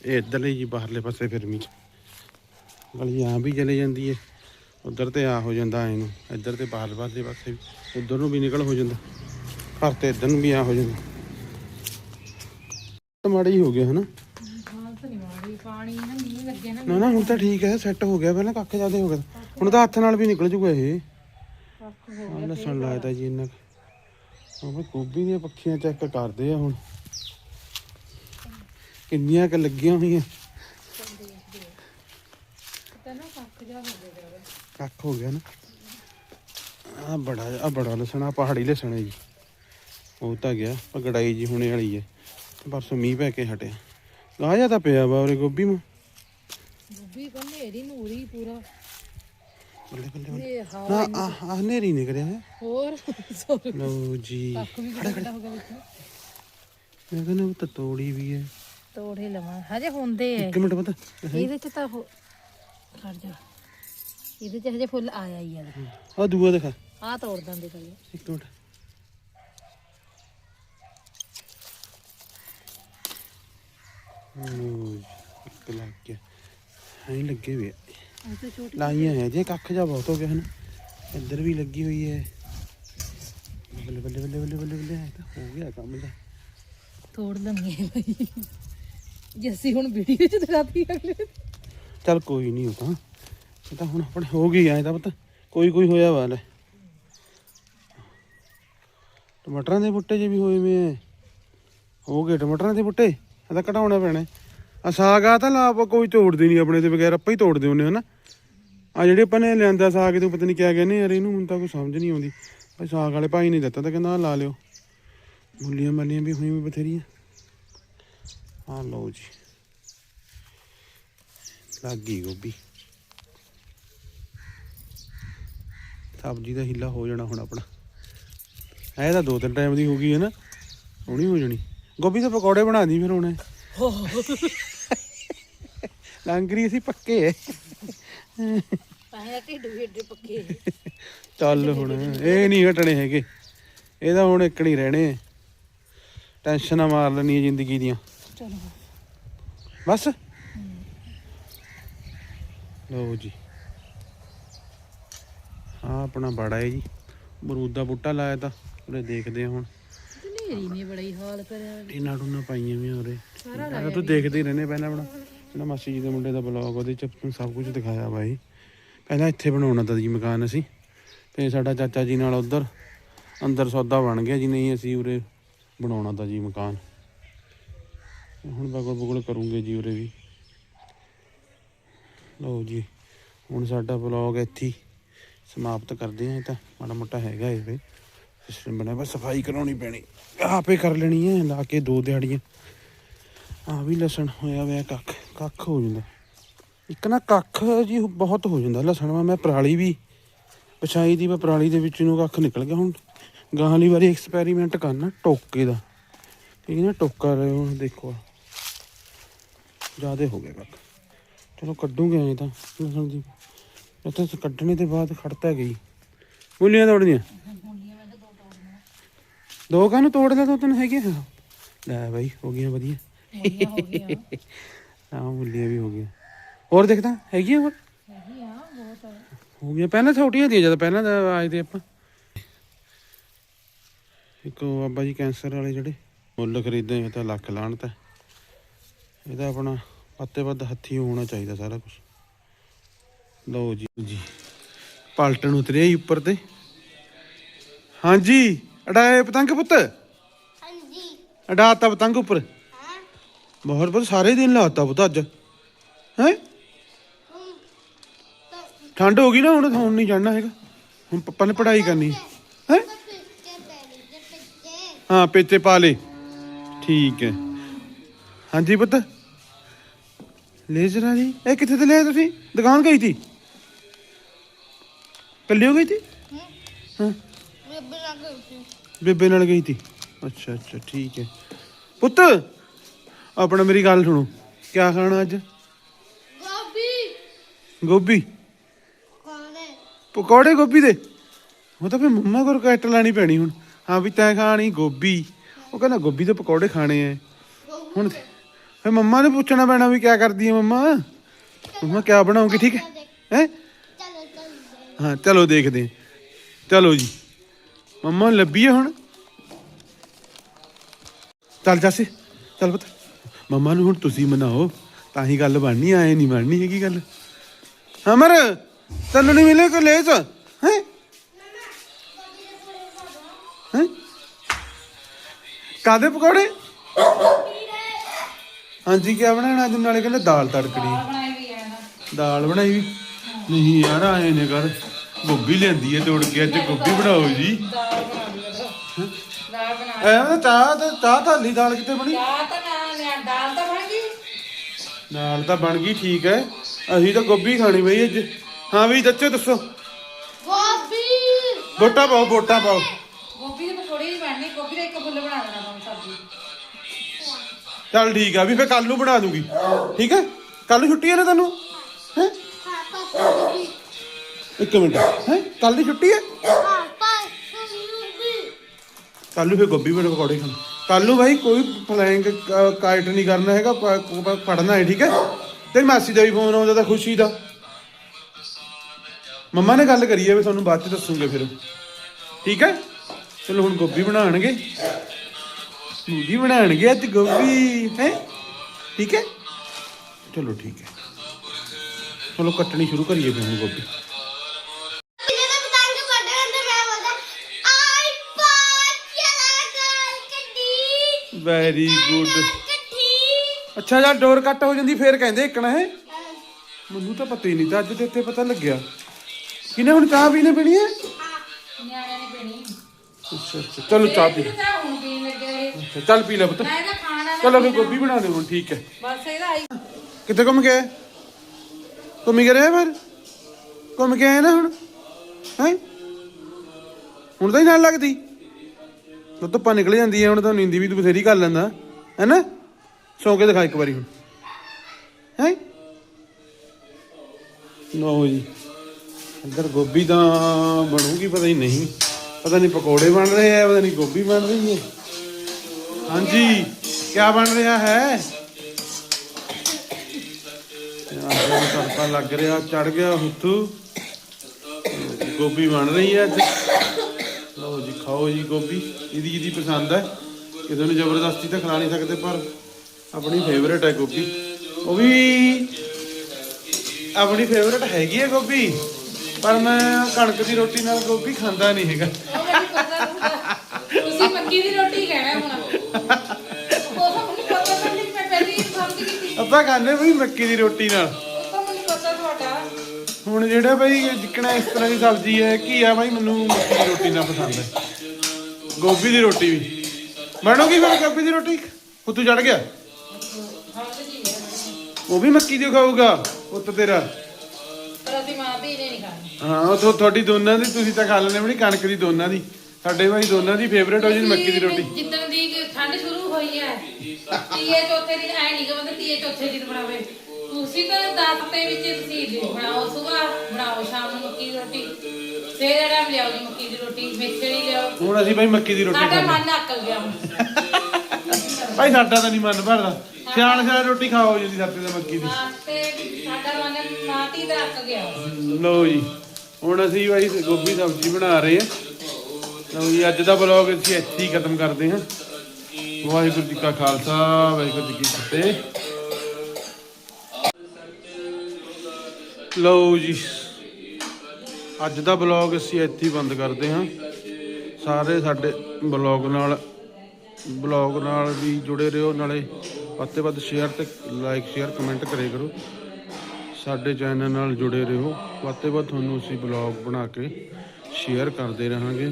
ਇਹ ਇੱਧਰਲੇ ਜੀ ਬਾਹਰਲੇ ਪਾਸੇ ਫਿਰਮੀ 'ਚ। ਗਲੀ ਆ ਵੀ ਚਲੇ ਜਾਂਦੀ ਹੈ। ਉੱਧਰ ਤੇ ਆ ਹੋ ਜਾਂਦਾ ਇਹਨੂੰ ਇੱਧਰ ਤੇ ਬਾਹਰਲੇ ਪਾਸੇ ਪਾਸੇ ਵੀ। ਉਧਰ ਨੂੰ ਵੀ ਨਿਕਲ ਹੋ ਜਾਂਦਾ। ਘਰ ਤੇ ਇੱਧਰ ਨੂੰ ਵੀ ਆ ਹੋ ਜਾਂਦਾ। ਤਾਂ ਮਾੜਾ ਹੀ ਹੋ ਗਿਆ ਹਨਾ ਹਾਲਤ ਨਹੀਂ ਮਾੜੀ ਪਾਣੀ ਨਾ ਮੀਂਹ ਲੱਗੇ ਨਾ ਨਾ, ਹੁਣ ਤਾਂ ਠੀਕ ਹੈ ਸੈੱਟ ਹੋ ਗਿਆ, ਪਹਿਲਾਂ ਕੱਖ ਜ਼ਿਆਦਾ ਹੋ ਗਿਆ ਤਾ। ਹੁਣ ਤਾਂ ਹੱਥ ਨਾਲ ਵੀ ਨਿਕਲ ਜੂਗਾ ਇਹ। ਕੱਖ ਹੋ ਆਹ ਲਸਣ ਲਾਇਦਾ ਜੀ ਇੰਨਾ ਉਹ ਵੀ ਗੋਭੀ ਦੀਆਂ ਪੱਖੀਆਂ ਚੈੱਕ ਕਰਦੇ ਆ ਹੁਣ। ਕਿੰਨੀਆਂ ਕ ਲੱਗੀਆਂ ਹੋਈਆਂ। ਤਾਂ ਨਾ ਕੱਖ ਜਾ ਹੋ ਗਿਆ ਕੱਖ ਹੋ ਗਿਆ ਨਾ। ਆ ਬੜਾ ਆ ਬੜਾ ਲਸਣ ਆ ਪਹਾੜੀ ਲਸਣ ਹੈ ਜੀ। ਉਹ ਤਾਂ ਗਿਆ ਪਗੜਾਈ ਜੀ ਹੁਣੇ ਵਾਲੀ ਹੈ। ਪਰਸੋਂ ਮੀਂਹ ਪੈ ਕੇ ਹਟਿਆ। ਗਾਜਾ ਤਾਂ ਪਿਆ ਵਾ ਉਰੇ ਗੋਭੀ ਨੂੰ ਗੋਭੀ ਕੰਨੇਰੀ ਨੂਰੀ ਪੂਰਾ। ਬੱਲੇ ਬੱਲੇ ਬੱਲੇ ਇਹ ਹਾਂ ਨਾ ਆ ਆ ਹਨੇਰੀ ਨਿਕਲਿਆ ਹੈ ਹੋਰ ਸੌਰੀ ਲਓ ਜੀ। ਕੱਖ ਵੀ ਕਿਹੜਾ ਹੋ ਗਿਆ ਵਿੱਚ ਮੈਂ ਕਹਿੰਦਾ ਉਹ ਤਾਂ ਤੋੜੀ ਵੀ ਹੈ। ਤੋੜੇ ਲਵਾਂ। ਹਜੇ ਹੁੰਦੇ ਐ। ਇੱਕ ਮਿੰਟ ਪਤਾ ਇਹਦੇ ਚ ਤਾਂ ਹੋ ਖੜ ਜਾ। ਇਹਦੇ ਚ ਹਜੇ ਫੁੱਲ ਆਇਆ ਹੀ ਆ ਆ ਦੂਆ ਦਿਖਾ। ਆ ਤੋੜ ਦਿੰਦੇ ਪਹਿਲੇ। ਇੱਕ ਮਿੰਟ। ਲਓ ਜੀ, ਇੱਕ ਲੱਗ ਗਿਆ। ਐਂ ਲੱਗੇ ਇਹ ਛੋਟੀ ਲਾਈਆਂ ਹੈ ਜੇ ਕੱਖ ਜਾ ਬਹੁਤ ਹੋ ਗਿਆ ਹਨ। ਇੱਧਰ ਵੀ ਲੱਗੀ ਹੋਈ ਹੈ ਬੱਲੇ ਬੱਲੇ ਬੱਲੇ ਬੱਲੇ ਬੱਲੇ ਬੱਲੇ ਤਾਂ ਹੋ ਗਿਆ ਕੰਮ ਦਾ ਤੋੜ ਲੰਗੇ ਬਈ। ਜੇ ਅਸੀਂ ਹੁਣ ਵੀਡੀਓ ਚ ਦਿਖਾਤੀ ਅਗਲੇ ਚੱਲ ਕੋਈ ਨਹੀਂ ਉਹ ਤਾਂ। ਇਹ ਤਾਂ ਹੁਣ ਆਪਣੇ ਹੋ ਗਈ ਐ ਤਾਂ ਪਤਾ। ਕੋਈ ਕੋਈ ਹੋਇਆ ਵਾ ਲੈ। ਟਮਾਟਰਾਂ ਦੇ ਬੁੱਟੇ ਜੇ ਵੀ ਹੋਏ ਵੇ ਹੋ ਗਏ ਟਮਾਟਰਾਂ ਦੇ ਬੁੱਟੇ। ਇਹ ਤਾਂ ਕਢਾਉਣੇ ਪੈਣੇ। ਆ ਸਾਗ ਆ ਤਾਂ ਲਾ ਕੋਈ ਤੋੜਦੇ ਨਹੀਂ ਆਪਣੇ ਦੇ ਬਗੈਰ ਆਪਾਂ ਹੀ ਤੋੜਦੇ ਹੁੰਨੇ ਹਨਾ। ਆ ਜਿਹੜੇ ਆਪਾਂ ਨੇ ਲਿਆਂਦਾ ਸਾਗ ਤੋਂ ਪਤਾ ਨਹੀਂ ਕਿਆ ਕਹਿੰਦੇ ਯਾਰ, ਇਹਨੂੰ ਹੁਣ ਤਾਂ ਕੋਈ ਸਮਝ ਨਹੀਂ ਆਉਂਦੀ। ਭਾਈ ਸਾਗ ਵਾਲੇ ਭਾਈ ਨੇ ਦਿੱਤਾ ਤਾਂ ਕਹਿੰਦਾ ਲਾ ਲਿਓ। ਮੁੱਲੀਆਂ ਮੱਲੀਆਂ ਵੀ ਹੋਈਆਂ ਵੀ ਬਥੇਰੀਆਂ। ਆ ਲਓ ਜੀ। ਲੱਗ ਗਈ ਗੋਭੀ। ਸਬਜ਼ੀ ਦਾ ਹਿੱਲਾ ਹੋ ਜਾਣਾ ਹੁਣ ਆਪਣਾ। ਇਹ ਤਾਂ ਦੋ ਤਿੰਨ ਟਾਈਮ ਦੀ ਹੋ ਗਈ ਹੈ ਨਾ, ਹੁਣੀ ਹੋ ਜਾਣੀ। ਗੋਭੀ ਦੇ ਪਕੌੜੇ ਬਣਾ ਦੀ ਫਿਰ ਹੁਣੇ। ਲੰਗਰੀ ਅਸੀਂ ਪੱਕੇ। ਐ ਪਾਇਆ ਢਿੱਡ ਵੀ ਏਡੇ ਪੱਕੇ ਚੱਲ ਹੁਣ ਇਹ ਨਹੀਂ ਘਟਣੇ ਹੈਗੇ। ਇਹਦਾ ਹੁਣ ਇੱਕ ਨਹੀਂ ਰਹਿਣੇ। ਟੈਨਸ਼ਨਾਂ ਮਾਰ ਲੈਣੀਆਂ ਜ਼ਿੰਦਗੀ ਦੀਆਂ। ਚਲੋ। ਬਸ। ਲਓ ਜੀ। ਆ ਆਪਣਾ ਬੜਾ ਹੈ ਜੀ। ਬਰੂਦ ਦਾ ਬੂਟਾ ਲਾਇਆ ਤਾਂ ਉਰੇ ਦੇਖਦੇ ਆ ਹੁਣ। ਨੇਰੀ ਨੇ ਬੜਾ ਹੀ ਹਾਲ ਕਰਿਆ। ਟੀਨਾ ਟੂਨਾ ਪਾਈਆਂ ਵੀ ਸਾਰਾ ਤੂੰ ਦੇਖਦੇ ਹੀ ਰਹਿੰਦੇ ਪਹਿਲਾਂ ਆਪਣਾ। ਜਿਹੜਾ ਮਾਸੀ ਜੀ ਦੇ ਮੁੰਡੇ ਦਾ ਬਲੌਗ ਉਹਦੇ ਚ ਸਭ ਕੁਝ ਦਿਖਾਇਆ ਬਾਈ। ਪਹਿਲਾਂ ਇੱਥੇ ਬਣਾਉਣਾ ਤਾਂ ਜੀ ਮਕਾਨ ਅਸੀਂ, ਤੇ ਸਾਡਾ ਚਾਚਾ ਜੀ ਨਾਲ ਉਧਰ ਅੰਦਰ ਸੌਦਾ ਬਣ ਗਿਆ ਜੀ, ਨਹੀਂ ਅਸੀਂ ਉਰੇ ਬਣਾਉਣਾ ਤਾਂ ਜੀ ਮਕਾਨ। ਹੁਣ ਬਗਲ ਬਗਲ ਕਰੂੰਗੇ ਜੀ ਉਰੇ ਵੀ। ਲਓ ਜੀ, ਹੁਣ ਸਾਡਾ ਬਲੌਗ ਇੱਥੇ ਸਮਾਪਤ ਕਰਦੇ ਹਾਂ, ਇਹ ਤਾਂ ਮਾੜਾ ਮੋਟਾ ਹੈਗਾ ਇਹ ਵੀ। ਸਿਸਟਮ ਬਣਿਆ, ਬਸ ਸਫ਼ਾਈ ਕਰਾਉਣੀ ਪੈਣੀ, ਆਪੇ ਕਰ ਲੈਣੀ ਹੈ, ਲਾ ਕੇ ਦੋ ਦਿਹਾੜੀਆਂ। ਆ ਵੀ ਲਸਣ ਹੋਇਆ ਹੋਇਆ, ਕੱਖ ਕੱਖ ਹੋ ਜਾਂਦਾ। ਇੱਕ ਨਾ ਕੱਖ ਜੀ ਬਹੁਤ ਹੋ ਜਾਂਦਾ ਲਸਣ ਵਾ ਮੈਂ ਪਰਾਲੀ ਵੀ ਪਛਾਈ ਦੀ, ਮੈਂ ਪਰਾਲੀ ਦੇ ਵਿੱਚ ਨੂੰ ਕੱਖ ਨਿਕਲ ਗਿਆ ਹੁਣ। ਗਾਂ ਵਾਲੀ ਵਾਰੀ ਐਕਸਪੈਰੀਮੈਂਟ ਕਰਨਾ ਟੋਕੇ ਦਾ। ਠੀਕ ਹੈ ਨਾ ਟੋਕਾ ਰਹੇ ਹੁਣ ਦੇਖੋ ਜਿਆਦੇ ਹੋ ਗਿਆ ਕੱਖ। ਚਲੋ ਕੱਢੂਗੇ ਐਂ ਤਾਂ, ਲਸਣ ਦੀ। ਇੱਥੇ ਕੱਢਣੇ ਦੇ ਬਾਅਦ ਖੜਤਾ ਗਈ ਮੁੱਲੀਆਂ ਤੋੜਨੀਆਂ? ਦੋ ਕਾਨੂੰ ਤੋੜ ਲੈ ਦੋ ਤਿੰਨ ਹੈਗੇ ਲੈ ਬਾਈ, ਹੋ ਗਈਆਂ ਵਧੀਆ। ਮੋਲੀਆਂ ਹੋ ਗਈਆਂ। ਵੀ ਹੋ ਗਈਆਂ। ਹੋਰ ਦੇਖਦਾ ਹੈਗੀਆਂ ਹੋਰ? ਹੈਗੀ ਆ। ਬਹੁਤ। ਹੋ ਗਈਆਂ। ਪਹਿਲਾਂ ਛੋਟੀਆਂ ਦੀਆਂ ਜਦੋਂ ਪਹਿਲਾਂ ਤਾਂ ਆਏ ਤੇ ਆਪਾਂ। ਇੱਕ ਉਹ ਬਾਬਾ ਜੀ ਕੈਂਸਰ ਵਾਲੇ ਜਿਹੜੇ ਮੁੱਲ ਖਰੀਦੇ ਤਾਂ ਲੱਖ ਲਾਣ ਤਾਂ। ਇਹਦਾ ਆਪਣਾ ਪੱਤੇ ਵੱਧ ਹੱਥੀ ਹੋਣਾ ਚਾਹੀਦਾ ਸਾਰਾ ਕੁਝ ਲਓ ਜੀ ਜੀ। ਪਲਟਣ ਉਤਰਿਆ ਹੀ ਉੱਪਰ ਤੇ। ਹਾਂਜੀ ਅੜਾਏ ਪਤੰਗ ਪੁੱਤ? ਹਾਂਜੀ। ਅਡਾਤਾ ਪਤੰਗ ਉੱਪਰ। ਬਹੁਤ ਬਹੁਤ ਸਾਰੇ ਦਿਨ ਲਾਤਾ ਪੁੱਤ ਅੱਜ। ਹੈ? ਠੰਡ ਹੋ ਗਈ ਨਾ ਹੁਣ ਹੁਣ ਨਹੀਂ ਚੜਨਾ ਹੈਗਾ। ਹੁਣ ਪਪਾ ਨੇ ਪੜ੍ਹਾਈ ਕਰਨੀ। ਹੈ? ਹਾਂ ਪੇਚੇ ਪਾ ਲੇ ਠੀਕ ਹੈ। ਹਾਂਜੀ ਪੁੱਤ। ਲੇਜ਼ਰ ਵਾਲੀ ਇਹ ਕਿੱਥੇ ਤੇ ਲਿਆ ਤੁਸੀਂ? ਦੁਕਾਨ ਗਈ ਸੀ? ਕੱਲੀ ਹੋ ਗਈ ਸੀ? ਹਾਂ। ਬੇਬੇ ਨਾ ਕਰਦੀ ਬੇਬੇ ਨਾਲ ਗਈ ਸੀ। ਅੱਛਾ ਅੱਛਾ ਠੀਕ ਹੈ। ਪੁੱਤ ਆਪਣਾ ਮੇਰੀ ਗੱਲ ਸੁਣੋ। ਕੀ ਖਾਣਾ ਅੱਜ? ਗੋਭੀ। ਗੋਭੀ? ਪਕੌੜੇ। ਗੋਭੀ ਦੇ? ਉਹ ਤਾਂ ਫੇ ਮੰਮਾ ਕੋਲ ਕੱਟ ਲਾਣੀ ਪੈਣੀ ਹੁਣ। ਹਾਂ ਵੀ ਤੈਂ ਖਾਣੀ ਗੋਭੀ। ਉਹ ਕਹਿੰਦਾ ਗੋਭੀ ਦੇ ਪਕੌੜੇ ਖਾਣੇ ਐ। ਹੁਣ ਫੇ ਮੰਮਾ ਨੇ ਪੁੱਛਣਾ ਪੈਣਾ ਵੀ ਕਿਆ ਕਰਦੀ ਹੈ ਮੰਮਾ? ਮੰਮਾ ਕਿਆ ਬਣਾਉਂਗੀ ਠੀਕ ਹੈ? ਹੈ ਹਾਂ ਚਲੋ ਦੇਖਦੇ ਚਲੋ ਜੀ। ਮੰਮਾ ਨੂੰ ਲੱਭੀ ਹੈ ਹੁਣ? ਚੱਲ ਜਾਸੇ ਚੱਲ ਪੁੱਤ। ਮੰਮਾ ਨੂੰ ਹੁਣ ਤੁਸੀਂ ਮਨਾਓ ਤਾਂ ਹੀ ਗੱਲ ਬਣਨੀ ਆਏ ਨਹੀਂ ਬਣਨੀ ਹੈਗੀ ਗੱਲ। ਅਮਰ ਤੈਨੂੰ ਨਹੀਂ ਮਿਲੇ ਕੋ ਲੇਸ? ਹੈ? ਹੈ? ਕਾਦੇ ਪਕੌੜੇ? ਹਾਂਜੀ ਕੀ ਬਣਾਉਣਾ ਅੱਜ? ਨਾਲੇ ਕਹਿੰਦੇ ਦਾਲ ਹੈ ਨਾ ਦਾਲ ਬਣਾਈ ਵੀ? ਨਹੀਂ ਯਾਰ ਆਏ ਨੇ ਕਰ ਗੋਭੀ ਲੈਂਦੀ ਹੈ ਤੋੜ ਕੇ ਅੱਜ ਗੋਭੀ ਬਣਾਓ ਜੀ। ਦਾਲ ਬਣਾ ਲਈ ਦਾਲ ਬਣਾ ਚਾਹ ਤੇ ਚਾਹ ਧਾਲੀ ਦਾਲ ਕਿਤੇ ਬਣੀ? ਚਾਹ ਤਾਂ ਦਾਲ ਤਾਂ ਬਣ ਗਈ? ਨਾਲ ਤਾਂ ਬਣ ਗਈ ਠੀਕ ਹੈ। ਅਸੀਂ ਤਾਂ ਗੋਭੀ ਖਾਣੀ ਬਈ ਅੱਜ। ਹਾਂ ਵੀ ਦੱਸੋ ਦੱਸੋ। ਗੋਭੀ! ਵੋਟਾਂ ਪਾਓ ਵੋਟਾਂ ਪਾਓ। ਗੋਭੀ ਦੇ ਪਕੌੜੇ ਹੀ ਬਣਨੇ ਗੋਭੀ ਦਾ ਇੱਕ ਫੁੱਲ ਬਣਾ ਦੇਣਾ ਮੈਂ ਸਬਜ਼ੀ। ਚੱਲ ਠੀਕ ਆ ਵੀ ਫੇਰ ਕੱਲ ਨੂੰ ਬਣਾ ਦੂੰਗੀ। ਠੀਕ ਹੈ? ਕੱਲ ਨੂੰ ਛੁੱਟੀ ਹੈ ਨਾ ਤੈਨੂੰ? ਹੈ? ਇੱਕ ਮਿੰਟ। ਹੈ? ਕੱਲ ਦੀ ਛੁੱਟੀ ਹੈ? ਕੱਲ ਨੂੰ ਫੇਰ ਗੋਭੀ ਬਣੇ ਪਕੌੜੇ ਖਾਣੇ। ਕੱਲ ਨੂੰ ਭਾਈ ਕੋਈ ਫਲੈਂਗ ਕਾਇਟ ਨਹੀਂ ਕਰਨਾ ਹੈਗਾ, ਪ- ਪੜਨਾ ਹੈ, ਠੀਕ ਹੈ? ਤੇ ਮਾਸੀ ਦਾ ਵੀ ਫੋਨ ਆਉਂਦਾ ਤਾਂ ਖੁਸ਼ੀ ਦਾ। ਮੰਮਾ ਨੇ ਗੱਲ ਕਰੀ ਹੈ ਵੀ ਤੁਹਾਨੂੰ ਬਾਅਦ ਚ ਦੱਸੂਗੇ ਫਿਰ। ਠੀਕ ਹੈ? ਚਲੋ ਹੁਣ ਗੋਭੀ ਬਣਾਉਣਗੇ। ਮੂਲੀ ਬਣਾਉਣਗੇ, ਅੱਜ ਗੋਭੀ, ਹੈ? ਠੀਕ ਹੈ? ਚਲੋ ਠੀਕ ਹੈ। ਚਲੋ ਕੱਟਣੀ ਸ਼ੁਰੂ ਕਰੀਏ ਫਿਰ ਹੁਣ ਗੋਭੀ। Very good. ਅੱਛਾ ਯਾਰ ਡੋਰ ਕੱਟ ਹੋ ਜਾਂਦੀ ਫੇਰ ਕਹਿੰਦੇ ਇੱਕਣਾ ਹੈ। ਮੈਨੂੰ ਤਾਂ ਪਤਾ ਹੀ ਨਹੀਂ ਤਾਂ ਅੱਜ ਤੇ ਇੱਥੇ ਪਤਾ ਲੱਗਿਆ। ਕਿਨੇ ਹੁਣ ਚਾਹ ਪੀਣੇ ਪੀਣੀ ਹੈ? ਨਿਆਣਿਆਂ ਨੇ ਪੀਣੀ। ਅੱਛਾ ਅੱਛਾ ਚਲੋ ਚਾਹ ਪੀ ਅੱਛਾ ਚੱਲ ਪੀ ਲੈ ਪੁੱਤ। ਚਲੋ ਫਿਰ ਗੋਭੀ ਬਣਾ ਦੇ ਹੁਣ ਠੀਕ ਹੈ। ਬਸ ਇਹਦਾ ਆਈ ਕਿੱਥੇ ਘੁੰਮ ਗਏ ਘੁੰਮ ਗਏ ਰਹੇ ਫਿਰ? ਘੁੰਮ ਕੇ ਆਏ ਨਾ ਹੁਣ? ਹੈ? ਹੁਣ ਤਾਂ ਹੀ ਨਾਲ ਲੱਗਦੀ? ਤੂੰ ਧੁੱਪਾਂ ਨਿਕਲ ਜਾਂਦੀ ਹੈ ਹੁਣ ਤਾਂ ਨੀਂਦੀ ਵੀ ਤੂੰ ਬਥੇਰੀ ਕਰ ਲੈਂਦਾ। ਹੈ ਨਾ? ਸੌਂ ਕੇ ਦਿਖਾ ਇੱਕ ਵਾਰੀ ਹੁਣ। ਹੈ? ਲਓ ਜੀ। ਅੰਦਰ ਗੋਭੀ ਤਾਂ ਬਣੂਗੀ, ਪਤਾ ਹੀ ਨਹੀਂ। ਪਤਾ ਨਹੀਂ ਪਕੌੜੇ ਬਣ ਰਹੇ ਆ, ਪਤਾ ਨਹੀਂ ਗੋਭੀ ਬਣ ਰਹੀ ਹੈ। ਹਾਂਜੀ ਕੀ ਬਣ ਰਿਹਾ ਹੈ? ਆਹ ਤੜਕਾ ਲੱਗ ਰਿਹਾ ਚੜ ਗਿਆ ਹੁੱਥੂ। ਗੋਭੀ ਬਣ ਰਹੀ ਹੈ ਅੱਜ ਖਾਓ ਜੀ ਗੋਭੀ ਇਹਦੀ ਜਿਹਦੀ ਪਸੰਦ ਹੈ। ਕਿਸੇ ਨੂੰ ਜ਼ਬਰਦਸਤੀ ਤਾਂ ਖਿਲਾ ਨਹੀਂ ਸਕਦੇ ਪਰ ਆਪਣੀ ਫੇਵਰੇਟ ਹੈ ਗੋਭੀ। ਉਹ ਵੀ ਆਪਣੀ ਫੇਵਰੇਟ ਹੈਗੀ ਹੈ ਗੋਭੀ ਪਰ ਮੈਂ ਕਣਕ ਦੀ ਰੋਟੀ ਨਾਲ ਗੋਭੀ ਖਾਂਦਾ ਨਹੀਂ ਹੈਗਾ। ਤੁਸੀਂ ਮੱਕੀ ਦੀ ਰੋਟੀ ਕਹਿਣਾ ਹੁਣ। ਆਪਾਂ ਖਾਂਦੇ ਬਈ ਮੱਕੀ ਦੀ ਰੋਟੀ ਨਾਲ। ਹੁਣ ਜਿਹੜਾ ਬਈ ਜਿੱਕਣਾ ਇਸ ਤਰ੍ਹਾਂ ਦੀ ਸਬਜ਼ੀ ਹੈ ਕੀ ਆ ਬਈ ਮੈਨੂੰ ਮੱਕੀ ਦੀ ਰੋਟੀ ਨਾਲ ਪਸੰਦ ਹੈ। ਗੋਭੀ ਦੀ ਰੋਟੀ ਵੀ। ਬਣੂਗੀ ਫਿਰ ਗੋਭੀ ਦੀ ਰੋਟੀ? ਹੁੱਤੂ ਚੜ ਗਿਆ। ਉਹ ਵੀ ਮੱਕੀ ਦੀ ਖਾਊਗਾ ਪੁੱਤ ਤੇਰਾ। ਪਰ ਅਸੀਂ ਮਾਂ ਨੇ ਨਹੀਂ ਖਾਣੀ। ਹਾਂ ਉਹ ਥੋ- ਤੁਹਾਡੀ ਦੋਨਾਂ ਦੀ ਤੁਸੀਂ ਤਾਂ ਖਾ ਲੈਣੇ ਬਣੀ ਕਣਕ ਦੀ ਦੋਨਾਂ ਦੀ। ਸਾਡੇ ਭਾਈ ਦੋਨਾਂ ਦੀ ਫੇਵਰੇਟ ਹੋ ਜੀ ਮੱਕੀ ਦੀ ਰੋਟੀ। ਜਿੱਦਣ ਦੀ ਕਿ ਠੰਡ ਸ਼ੁਰੂ ਹੋਈ ਹੈ ਤੀਏ ਚੌਥੇ ਦਿਨ ਐ ਨਹੀਂ ਕਿ ਬੰਦਾ ਤੀਏ ਚੌਥੇ ਦਿਨ ਬਣਾਵੇ ਤੁਸੀਂ ਤਾਂ ਦਸ ਤੇ ਵਿੱਚ ਤੁਸੀਂ ਬਣਾਓ ਸਵੇਰ ਬਣਾਓ ਸ਼ਾਮ ਨੂੰ ਮੱਕੀ ਦੀ ਰੋਟੀ। ਸਵੇਰੇ ਟਾਈਮ ਲਿਆਓ ਜੀ ਮੱਕੀ ਦੀ ਰੋਟੀ ਮਿੱਠੜੀ ਲਿਆਓ। ਹੁਣ ਅਸੀਂ ਭਾਈ ਮੱਕੀ ਦੀ ਰੋਟੀ ਸਾਡਾ ਖਾਂਦੇ ਮਨ ਅੱਕਲ ਗਿਆ ਹੁਣ। ਭਾਈ ਸਾਡਾ ਤਾਂ ਨਹੀਂ ਮਨ ਭਰਦਾ। ਸਿਆਲ ਸਿਆਲ ਰੋਟੀ ਖਾਓ ਜੀ ਸਾਡੇ ਦਾ ਮੱਕੀ ਦੀ। ਤੇ ਸਾਡਾ ਮਨ ਮਾਂ ਧੀ ਦਾ ਅੱਕ ਗਿਆ। ਲਓ ਜੀ ਹੁਣ ਅਸੀਂ ਭਾਈ ਗੋਭੀ ਸਬਜ਼ੀ ਬਣਾ ਰਹੇ ਹਾਂ। ਲਓ ਜੀ ਅੱਜ ਦਾ ਵਲੌਗ ਅਸੀਂ ਇੱਥੇ ਹੀ ਖਤਮ ਕਰਦੇ ਹਾਂ। ਵਾਹਿਗੁਰੂ ਜੀ ਕਾ ਖਾਲਸਾ ਵਾਹਿਗੁਰੂ ਜੀ ਕੀ ਫਤਿਹ। ਲਓ ਜੀ ਅੱਜ ਦਾ ਵਲੌਗ ਅਸੀਂ ਇੱਥੇ ਹੀ ਬੰਦ ਕਰਦੇ ਹਾਂ। ਸਾਰੇ ਸਾਡੇ ਵਲੌਗ ਨਾਲ ਵਲੌਗ ਨਾਲ ਵੀ ਜੁੜੇ ਰਹੋ, ਨਾਲੇ ਵੱਧ ਤੋਂ ਵੱਧ ਸ਼ੇਅਰ ਤੇ ਲਾਈਕ ਸ਼ੇਅਰ ਕਮੈਂਟ ਕਰੇ ਕਰੋ। ਸਾਡੇ ਚੈਨਲ ਨਾਲ ਜੁੜੇ ਰਹੋ। ਵੱਧ ਤੋਂ ਵੱਧ ਤੁਹਾਨੂੰ ਅਸੀਂ ਬਲੌਗ ਬਣਾ ਕੇ ਸ਼ੇਅਰ ਕਰਦੇ ਰਹਾਂਗੇ।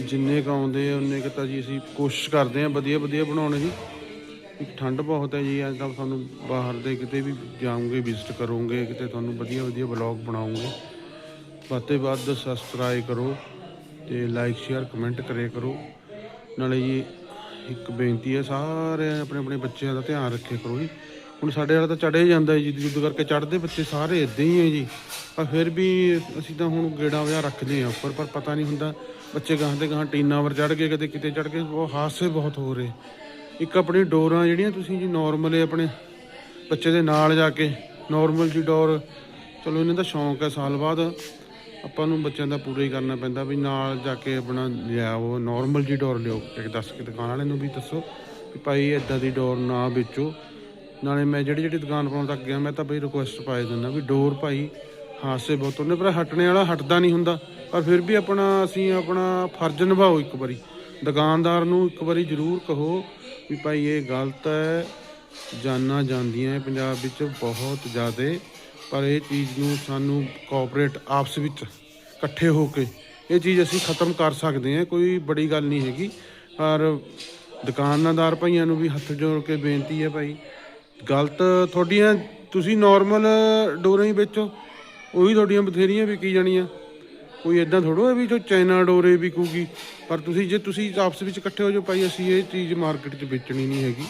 ਜਿੰਨੇ ਕੁ ਆਉਂਦੇ ਆ, ਉਨੇ ਕੁ ਤਾਂ ਜੀ ਅਸੀਂ ਕੋਸ਼ਿਸ਼ ਕਰਦੇ ਹਾਂ ਵਧੀਆ ਵਧੀਆ ਬਣਾਉਣ ਦੀ। ਠੰਡ ਬਹੁਤ ਹੈ ਜੀ, ਅੱਜ ਤਾਂ ਤੁਹਾਨੂੰ ਬਾਹਰ ਦੇ ਕਿਤੇ ਵੀ ਜਾਓਗੇ ਵਿਜ਼ਿਟ ਕਰੋਗੇ, ਕਿਤੇ ਤੁਹਾਨੂੰ ਵਧੀਆ ਵਧੀਆ ਵਲੌਗ ਬਣਾਉਂਗੇ ਵੱਧ ਤੋਂ ਵੱਧ ਸਬਸਕ੍ਰਾਈਬ ਕਰੋ ਤੇ ਲਾਈਕ ਸ਼ੇਅਰ ਕਮੈਂਟ ਕਰਿਆ ਕਰੋ। ਨਾਲੇ ਜੀ, ਇੱਕ ਬੇਨਤੀ ਹੈ ਸਾਰੇ ਆਪਣੇ ਆਪਣੇ ਬੱਚਿਆਂ ਦਾ ਧਿਆਨ ਰੱਖਿਆ ਕਰੋ ਜੀ। ਹੁਣ ਸਾਡੇ ਵਾਲਾ ਤਾਂ ਚੜੇ ਜਾਂਦਾ ਹੈ ਜੀ, ਜਿੱਦ ਕਰਕੇ ਚੜ੍ਹਦੇ ਬੱਚੇ ਸਾਰੇ ਇਦਾਂ ਹੀ ਹੈ ਜੀ। ਪਰ ਫਿਰ ਵੀ ਅਸੀਂ ਤਾਂ ਹੁਣ ਗੇੜਾ ਵਿਆਹ ਰੱਖਦੇ ਆ ਉੱਪਰ, ਪਰ ਪਤਾ ਨਹੀਂ ਹੁੰਦਾ, ਬੱਚੇ ਗਾਹਾਂ ਤੇ ਗਾਹਾਂ ਟੀਨਾਂ ਵਰ ਚੜ ਗਏ, ਕਦੇ ਕਿਤੇ ਚੜ ਗਏ ਉਹ ਹਾਦਸੇ ਬਹੁਤ ਹੋ ਰਹੇ। ਇੱਕ ਆਪਣੀ ਡੋਰਾਂ ਜਿਹੜੀਆਂ ਤੁਸੀਂ ਜੀ ਨਾਰਮਲ ਆਪਣੇ ਬੱਚੇ ਦੇ ਨਾਲ ਜਾ ਕੇ ਨਾਰਮਲ ਜੀ ਡੋਰ, ਚਲੋ ਇਹਨਾਂ ਦਾ ਸ਼ੌਂਕ ਹੈ ਸਾਲ ਬਾਅਦ। ਆਪਾਂ ਨੂੰ ਬੱਚਿਆਂ ਦਾ ਪੂਰਾ ਹੀ ਕਰਨਾ ਪੈਂਦਾ ਵੀ ਨਾਲ ਜਾ ਕੇ ਆਪਣਾ ਲਿਆਓ ਨਾਰਮਲ ਜੀ ਡੋਰ ਲਿਓ। ਇੱਕ ਦੱਸ ਕੇ ਦੁਕਾਨ ਵਾਲੇ ਨੂੰ ਵੀ ਦੱਸੋ ਵੀ ਭਾਈ ਇਦਾਂ ਦੀ ਡੋਰ ਨਾ ਵੇਚੋ। ਨਾਲੇ ਮੈਂ ਜਿਹੜੀ ਜਿਹੜੀ ਦੁਕਾਨ ਪਾਉਣ ਤੱਕ ਗਿਆ, ਮੈਂ ਤਾਂ ਬਈ ਰਿਕੁਐਸਟ ਪਾਏ ਦਿੰਦਾ ਵੀ ਡੋਰ ਭਾਈ ਹਾਸੇ ਬਹੁਤ ਹੁੰਦੇ ਪਰ ਹਟਣੇ ਵਾਲਾ ਹਟਦਾ ਨਹੀਂ ਹੁੰਦਾ। ਪਰ ਫਿਰ ਵੀ ਆਪਣਾ ਅਸੀਂ ਆਪਣਾ ਫਰਜ਼ ਨਿਭਾਓ ਇੱਕ ਵਾਰੀ। ਦੁਕਾਨਦਾਰ ਨੂੰ ਇੱਕ ਵਾਰੀ ਜ਼ਰੂਰ ਕਹੋ ਵੀ ਭਾਈ ਇਹ ਗਲਤ ਹੈ। ਜਾਨਾਂ ਜਾਂਦੀਆਂ ਪੰਜਾਬ ਵਿੱਚ ਬਹੁਤ ਜ਼ਿਆਦਾ ਪਰ ਇਹ ਚੀਜ਼ ਨੂੰ ਸਾਨੂੰ ਕੋਆਪਰੇਟ ਆਪਸ ਵਿੱਚ ਇਕੱਠੇ ਹੋ ਕੇ ਇਹ ਚੀਜ਼ ਅਸੀਂ ਖਤਮ ਕਰ ਸਕਦੇ ਹਾਂ, ਕੋਈ ਬੜੀ ਗੱਲ ਨਹੀਂ ਹੈਗੀ। ਪਰ ਦੁਕਾਨਦਾਰ ਭਾਈਆਂ ਨੂੰ ਵੀ ਹੱਥ ਜੋੜ ਕੇ ਬੇਨਤੀ ਹੈ ਭਾਈ, ਗਲਤ ਤੁਹਾਡੀਆਂ, ਤੁਸੀਂ ਨਾਰਮਲ ਡੋਰਾਂ ਹੀ ਵੇਚੋ, ਉਹੀ ਤੁਹਾਡੀਆਂ ਬਥੇਰੀਆਂ ਵਿਕੀ ਜਾਣੀਆਂ। ਕੋਈ ਇਦਾਂ ਥੋੜੋ ਹੈ ਵੀ ਜੋ ਚਾਈਨਾ ਡੋਰੇ ਵਿਕੂਗੀ, ਪਰ ਤੁਸੀਂ ਜੇ ਤੁਸੀਂ ਆਪਸ ਵਿੱਚ ਇਕੱਠੇ ਹੋ ਜਾਓ ਭਾਈ, ਅਸੀਂ ਇਹ ਚੀਜ਼ ਮਾਰਕੀਟ 'ਚ ਵੇਚਣੀ ਨਹੀਂ ਹੈਗੀ।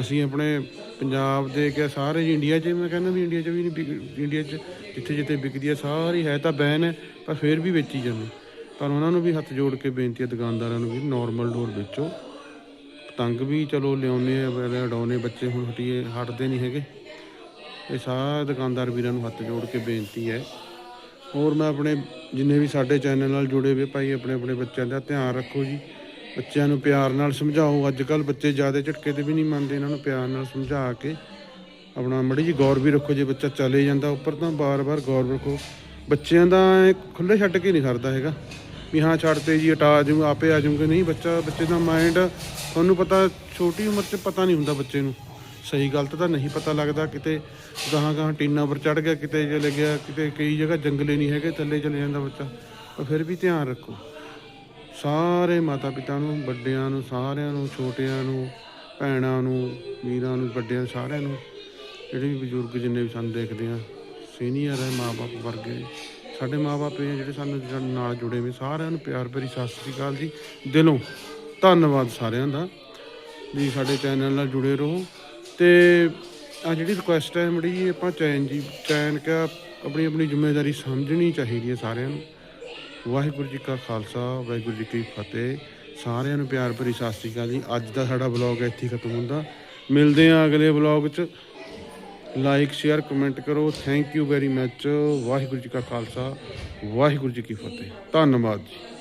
ਅਸੀਂ ਆਪਣੇ ਪੰਜਾਬ ਦੇ ਕਿ ਸਾਰੇ ਹੀ ਇੰਡੀਆ 'ਚ ਮੈਂ ਕਹਿੰਦਾ ਵੀ ਇੰਡੀਆ 'ਚ ਵੀ ਨਹੀਂ ਵਿਕ- ਇੰਡੀਆ 'ਚ ਜਿੱਥੇ ਜਿੱਥੇ ਵਿਕਦੀ ਹੈ ਸਾਰੀ ਹੈ ਤਾਂ ਬੈਨ ਹੈ ਪਰ ਫਿਰ ਵੀ ਵੇਚੀ ਜਾਂਦੇ। ਪਰ ਉਹਨਾਂ ਨੂੰ ਵੀ ਹੱਥ ਜੋੜ ਕੇ ਬੇਨਤੀ ਹੈ ਦੁਕਾਨਦਾਰਾਂ ਨੂੰ ਵੀ ਨਾਰਮਲ ਡੋਰ ਵੇਚੋ। ਪਤੰਗ ਵੀ ਚਲੋ ਲਿਆਉਨੇ ਆ ਵੇਲੇ ਉਡਾਉਨੇ ਬੱਚੇ ਹੁਣ ਹਟੀਏ, ਹਟਦੇ ਨਹੀਂ ਹੈਗੇ। ਇਹ ਸਾਰੇ ਦੁਕਾਨਦਾਰ ਵੀਰਾਂ ਨੂੰ ਹੱਥ ਜੋੜ ਕੇ ਬੇਨਤੀ ਹੈ। ਹੋਰ ਮੈਂ ਆਪਣੇ ਜਿੰਨੇ ਵੀ ਸਾਡੇ ਚੈਨਲ ਨਾਲ ਜੁੜੇ ਹੋਏ ਭਾਈ ਆਪਣੇ ਆਪਣੇ ਬੱਚਿਆਂ ਦਾ ਧਿਆਨ ਰੱਖੋ ਜੀ। ਬੱਚਿਆਂ ਨੂੰ ਪਿਆਰ ਨਾਲ ਸਮਝਾਓ। ਅੱਜ ਕੱਲ ਬੱਚੇ ਜ਼ਿਆਦਾ ਝਟਕੇ ਤੇ ਵੀ ਨਹੀਂ ਮੰਨਦੇ, ਇਹਨਾਂ ਨੂੰ ਪਿਆਰ ਨਾਲ ਸਮਝਾ ਕੇ ਆਪਣਾ ਮੜੀ ਜੀ ਗੌਰ ਵੀ ਰੱਖੋ, ਜੇ ਬੱਚਾ ਚਲੇ ਜਾਂਦਾ ਉੱਪਰ ਤਾਂ ਬਾਰ-ਬਾਰ ਗੌਰ ਰੱਖੋ। ਬੱਚਿਆਂ ਦਾ ਖੁੱਲੇ ਛੱਡ ਕੇ ਨਹੀਂ ਕਰਦਾ ਹੈਗਾ। ਵੀ ਹਾਂ ਛੱਡਤੇ ਜੀ, ਹਟਾ ਜੂ, ਆਪੇ ਆ ਜਾਊਂਗੇ ਨਹੀਂ, ਬੱਚਾ, ਬੱਚੇ ਦਾ ਮਾਈਂਡ ਤੁਹਾਨੂੰ ਪਤਾ ਛੋਟੀ ਉਮਰ 'ਚ ਪਤਾ ਨਹੀਂ ਹੁੰਦਾ ਬੱਚੇ ਨੂੰ। ਸਹੀ ਗਲਤ ਤਾਂ ਨਹੀਂ ਪਤਾ ਲੱਗਦਾ। ਕਿਤੇ ਗਾਹਾਂ ਗਾਹਾਂ ਟੀਨਾਂ ਪਰ ਚੜ ਗਿਆ, ਕਿਤੇ ਚਲੇ ਗਿਆ, ਕਿਤੇ ਕਈ ਜਗ੍ਹਾ ਜੰਗਲੇ ਨਹੀਂ ਹੈਗੇ, ਥੱਲੇ ਚਲੇ ਜਾਂਦਾ ਬੱਚਾ। ਪਰ ਫਿਰ ਵੀ ਧਿਆਨ ਰੱਖੋ। ਸਾਰੇ ਮਾਤਾ ਪਿਤਾ ਨੂੰ, ਵੱਡਿਆਂ ਨੂੰ, ਸਾਰਿਆਂ ਨੂੰ, ਛੋਟਿਆਂ ਨੂੰ, ਭੈਣਾਂ ਨੂੰ, ਵੀਰਾਂ ਨੂੰ, ਵੱਡਿਆਂ ਸਾਰਿਆਂ ਨੂੰ, ਜਿਹੜੇ ਵੀ ਬਜ਼ੁਰਗ ਜਿੰਨੇ ਵੀ ਸਾਨੂੰ ਦੇਖਦੇ ਆ, ਸੀਨੀਅਰ ਹੈ ਮਾਪੇ ਵਰਗੇ, ਸਾਡੇ ਮਾਪੇ ਆ ਜਿਹੜੇ ਸਾਨੂੰ ਨਾਲ ਜੁੜੇ ਹੋਏ, ਸਾਰਿਆਂ ਨੂੰ ਪਿਆਰ ਭਰੀ ਸਤਿ ਸ੍ਰੀ ਅਕਾਲ ਜੀ। ਦਿਲੋਂ ਧੰਨਵਾਦ ਸਾਰਿਆਂ ਦਾ ਵੀ ਸਾਡੇ ਚੈਨਲ ਨਾਲ ਜੁੜੇ ਰਹੋ। ਤੇ ਆ ਜਿਹੜੀ ਰਿਕੁਐਸਟ ਹੈ, ਮੜੀ ਜੀ ਆਪਾਂ ਚੈਨ ਜੀ, ਚੈਨ ਕਾ ਆਪਣੀ ਆਪਣੀ ਜ਼ਿੰਮੇਵਾਰੀ ਸਮਝਣੀ ਚਾਹੀਦੀ ਹੈ ਸਾਰਿਆਂ ਨੂੰ। ਵਾਹਿਗੁਰੂ ਜੀ ਕਾ ਖਾਲਸਾ, ਵਾਹਿਗੁਰੂ ਜੀ ਕੀ ਫਤਿਹ। ਸਾਰਿਆਂ ਨੂੰ ਪਿਆਰ ਭਰੀ ਸਤਿ ਸ੍ਰੀ ਅਕਾਲ ਜੀ। ਅੱਜ ਦਾ ਸਾਡਾ ਵਲੌਗ ਇੱਥੇ ਹੀ ਖਤਮ ਹੁੰਦਾ। ਮਿਲਦੇ ਹਾਂ ਅਗਲੇ ਵਲੌਗ 'ਚ ਲਾਈਕ ਸ਼ੇਅਰ ਕਮੈਂਟ ਕਰੋ। Thank you very much Waheguru ji ਕਾ ਖਾਲਸਾ, ਵਾਹਿਗੁਰੂ ਜੀ ਕੀ ਫਤਿਹ। ਧੰਨਵਾਦ ਜੀ।